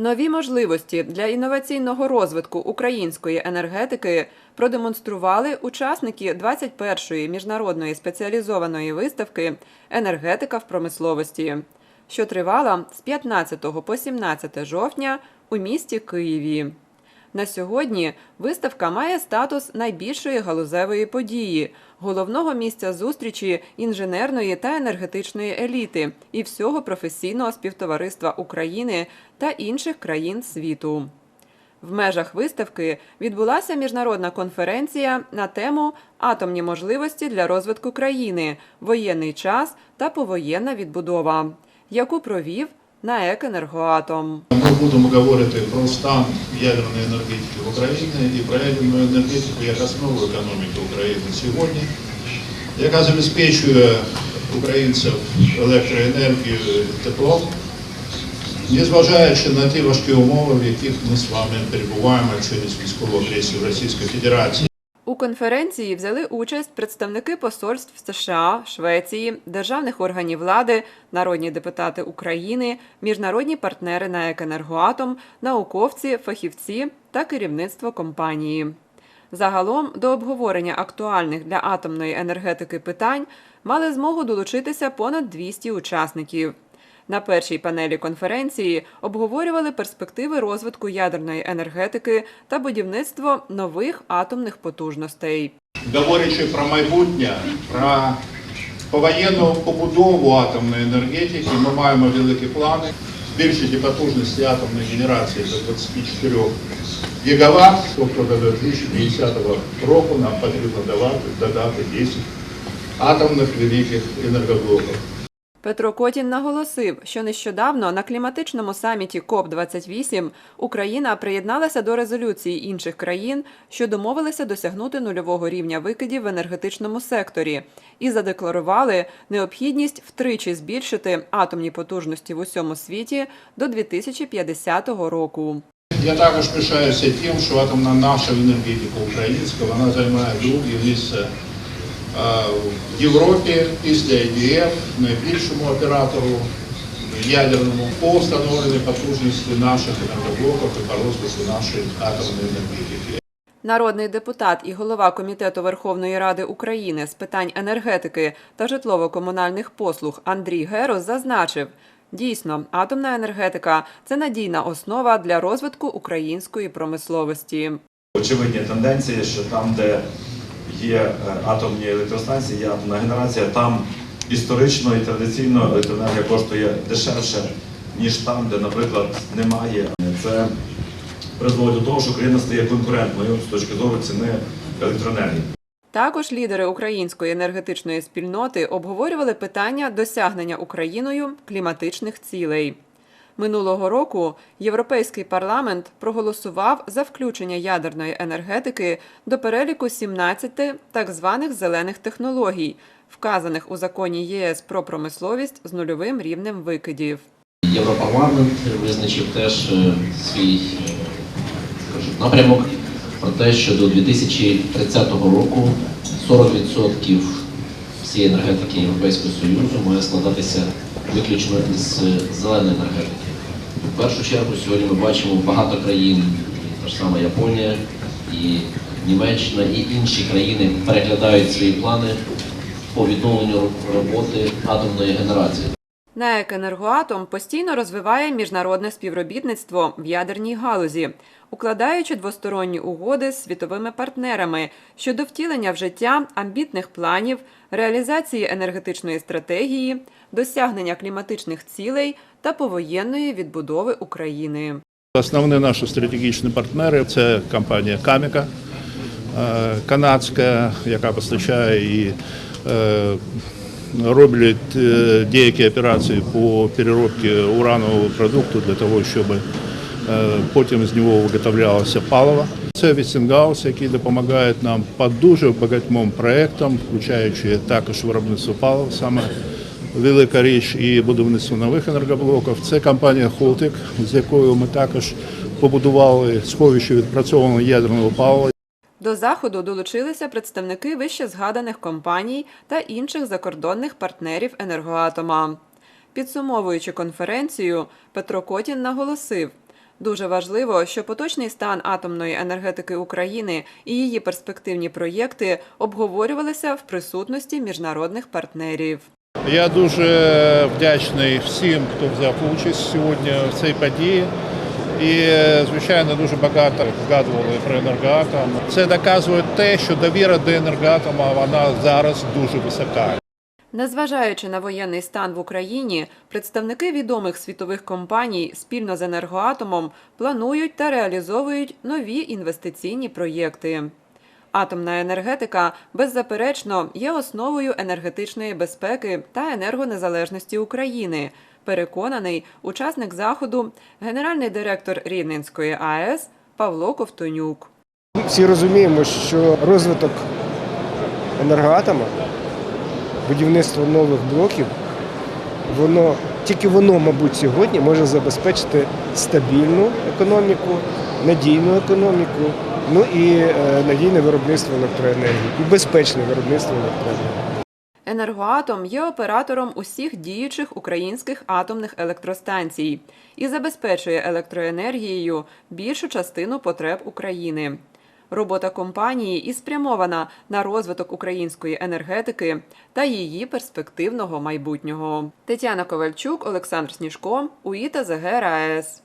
Нові можливості для інноваційного розвитку української енергетики продемонстрували учасники 21-ї міжнародної спеціалізованої виставки Енергетика в промисловості, що тривала з 15 по 17 жовтня у місті Києві. На сьогодні виставка має статус найбільшої галузевої події, головного місця зустрічі інженерної та енергетичної еліти і всього професійного співтовариства України та інших країн світу. В межах виставки відбулася міжнародна конференція на тему Атомні можливості для розвитку країни, воєнний час та повоєнна відбудова, яку провів НАЕК «Енергоатом». Ми будемо говорити про стан ядерної енергетики в Україні і про ядерну енергетику як основу економіки України сьогодні, яка забезпечує українців електроенергією теплом, незважаючи на ті важкі умови, в яких ми з вами перебуваємо через військову агресію Російської Федерації. У конференції взяли участь представники посольств США, Швеції, державних органів влади, народні депутати України, міжнародні партнери на «Енергоатом», науковці, фахівці та керівництво компанії. Загалом до обговорення актуальних для атомної енергетики питань мали змогу долучитися понад 200 учасників. На першій панелі конференції обговорювали перспективи розвитку ядерної енергетики та будівництво нових атомних потужностей. Говорячи про майбутнє, про повоєнну побудову атомної енергетики, ми маємо великі плани. Збільшити потужності атомної генерації до 24 гігаватт, тобто до 2050 року нам потрібно додати 10 атомних великих енергоблоків. Петро Котін наголосив, що нещодавно на кліматичному саміті КОП-28 Україна приєдналася до резолюції інших країн, що домовилися досягнути нульового рівня викидів в енергетичному секторі, і задекларували необхідність втричі збільшити атомні потужності в усьому світі до 2050 року. Я також пишаюся тим, що атомна наша енергетика українська, вона займає друге місце в Європі після ІДФ, найбільшому оператору ядерному по встановленій потужності наших енергоблоків і по розвитку нашої атомної енергетики. Народний депутат і голова Комітету Верховної Ради України з питань енергетики та житлово-комунальних послуг Андрій Герос зазначив, дійсно, атомна енергетика це надійна основа для розвитку української промисловості. Очевидні тенденції, що там, де є е, атомні електростанції, є атомна генерація, там історично і традиційно електроенергія коштує дешевше, ніж там, де, наприклад, немає. Це призводить до того, що країна стає конкурентною з точки зору ціни електроенергії. Також лідери української енергетичної спільноти обговорювали питання досягнення Україною кліматичних цілей. Минулого року Європейський парламент проголосував за включення ядерної енергетики до переліку 17 так званих зелених технологій, вказаних у законі ЄС про промисловість з нульовим рівнем викидів. Європарламент визначив теж е, свій е, скажімо, напрямок про те, що до 2030 року 40% всієї енергетики Європейського Союзу має складатися виключно із е, зеленої енергетики. Першу чергу сьогодні ми бачимо багато країн, та ж сама Японія і Німеччина і інші країни переглядають свої плани по відновленню роботи атомної генерації. НАЕК «Енергоатом» постійно розвиває міжнародне співробітництво в ядерній галузі, укладаючи двосторонні угоди з світовими партнерами щодо втілення в життя амбітних планів, реалізації енергетичної стратегії, досягнення кліматичних цілей та повоєнної відбудови України. Основні наші стратегічні партнери це компанія Каміка е, канадська, яка постачає і е, роблять е, деякі операції по переробці уранового продукту для того, щоб потім з нього виготовлялося паливо. Це Вестінгаус, який допомагає нам по дуже багатьом проєктам, включаючи також виробництво палива, саме велика річ і будівництво нових енергоблоків. Це компанія Холтик, з якою ми також побудували сховище відпрацьованого ядерного палива. До заходу долучилися представники вище згаданих компаній та інших закордонних партнерів енергоатома. Підсумовуючи конференцію, Петро Котін наголосив, Дуже важливо, що поточний стан атомної енергетики України і її перспективні проєкти обговорювалися в присутності міжнародних партнерів. Я дуже вдячний всім, хто взяв участь сьогодні в цій події. І, звичайно, дуже багато згадували про енергоатом. Це доказує те, що довіра до енергоатома вона зараз дуже висока. Незважаючи на воєнний стан в Україні, представники відомих світових компаній спільно з енергоатомом планують та реалізовують нові інвестиційні проєкти. Атомна енергетика беззаперечно є основою енергетичної безпеки та енергонезалежності України. Переконаний учасник заходу, генеральний директор Рівненської АЕС Павло Ковтонюк. Всі розуміємо, що розвиток енергоатома, будівництво нових блоків, воно тільки воно, мабуть, сьогодні може забезпечити стабільну економіку, надійну економіку, ну і е, надійне виробництво електроенергії і безпечне виробництво електроенергії. Енергоатом є оператором усіх діючих українських атомних електростанцій і забезпечує електроенергією більшу частину потреб України. Робота компанії і спрямована на розвиток української енергетики та її перспективного майбутнього. Тетяна Ковальчук, Олександр Сніжко, УІТА РаЕС.